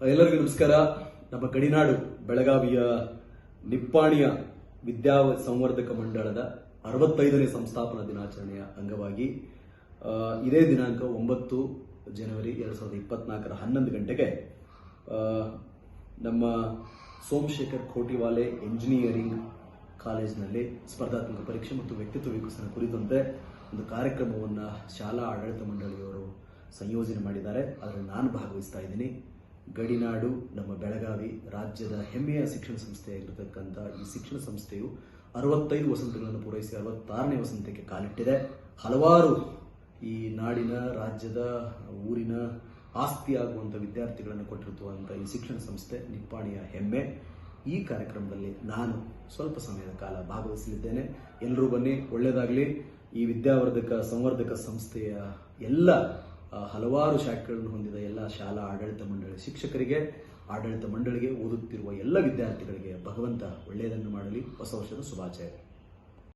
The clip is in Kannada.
ಎಲ್ಲರಿಗೂ ನಮಸ್ಕಾರ. ನಮ್ಮ ಗಡಿನಾಡು ಬೆಳಗಾವಿಯ ನಿಪ್ಪಾಣಿಯ ವಿದ್ಯಾ ಸಂವರ್ಧಕ ಮಂಡಳದ ಅರವತ್ತೈದನೇ ಸಂಸ್ಥಾಪನಾ ದಿನಾಚರಣೆಯ ಅಂಗವಾಗಿ ಇದೇ ದಿನಾಂಕ ಒಂಬತ್ತು ಜನವರಿ ಎರಡು ಸಾವಿರದ ಇಪ್ಪತ್ನಾಲ್ಕರ ಹನ್ನೊಂದು ಗಂಟೆಗೆ ನಮ್ಮ ಸೋಮಶೇಖರ್ ಕೋಟಿವಾಲೆ ಎಂಜಿನಿಯರಿಂಗ್ ಕಾಲೇಜಿನಲ್ಲಿ ಸ್ಪರ್ಧಾತ್ಮಕ ಪರೀಕ್ಷೆ ಮತ್ತು ವ್ಯಕ್ತಿತ್ವ ವಿಕಸನ ಕುರಿತಂತೆ ಒಂದು ಕಾರ್ಯಕ್ರಮವನ್ನು ಶಾಲಾ ಆಡಳಿತ ಮಂಡಳಿಯವರು ಸಂಯೋಜನೆ ಮಾಡಿದ್ದಾರೆ. ಅದರಲ್ಲಿ ನಾನು ಭಾಗವಹಿಸ್ತಾ ಇದ್ದೀನಿ. ಗಡಿನಾಡು, ನಮ್ಮ ಬೆಳಗಾವಿ ರಾಜ್ಯದ ಹೆಮ್ಮೆಯ ಶಿಕ್ಷಣ ಸಂಸ್ಥೆಯಾಗಿರತಕ್ಕಂಥ ಈ ಶಿಕ್ಷಣ ಸಂಸ್ಥೆಯು ಅರವತ್ತೈದು ವಸಂತಗಳನ್ನು ಪೂರೈಸಿ ಅರವತ್ತಾರನೇ ವಸಂತಕ್ಕೆ ಕಾಲಿಟ್ಟಿದೆ. ಹಲವಾರು ಈ ನಾಡಿನ, ರಾಜ್ಯದ, ಊರಿನ ಆಸ್ತಿಯಾಗುವಂಥ ವಿದ್ಯಾರ್ಥಿಗಳನ್ನು ಕೊಟ್ಟಿರುವಂಥ ಈ ಶಿಕ್ಷಣ ಸಂಸ್ಥೆ ನಿಪ್ಪಾಣಿಯ ಹೆಮ್ಮೆ. ಈ ಕಾರ್ಯಕ್ರಮದಲ್ಲಿ ನಾನು ಸ್ವಲ್ಪ ಸಮಯದ ಕಾಲ ಭಾಗವಹಿಸಲಿದ್ದೇನೆ. ಎಲ್ಲರೂ ಬನ್ನಿ ಒಳ್ಳೆಯದಾಗಲಿ ಈ ವಿದ್ಯಾವರ್ಧಕ, ಸಂವರ್ಧಕ ಸಂಸ್ಥೆಯ ಎಲ್ಲ ಹಲವಾರು ಶಾಖೆಗಳನ್ನು ಹೊಂದಿದ ಎಲ್ಲ ಶಾಲಾ ಆಡಳಿತ ಮಂಡಳಿ ಶಿಕ್ಷಕರಿಗೆ, ಆಡಳಿತ ಮಂಡಳಿಗೆ ಓದುತ್ತಿರುವ ಎಲ್ಲ ವಿದ್ಯಾರ್ಥಿಗಳಿಗೆ ಭಗವಂತ ಒಳ್ಳೆಯದನ್ನು ಮಾಡಲಿ, ಹೊಸ ವರ್ಷದ ಶುಭಾಶಯ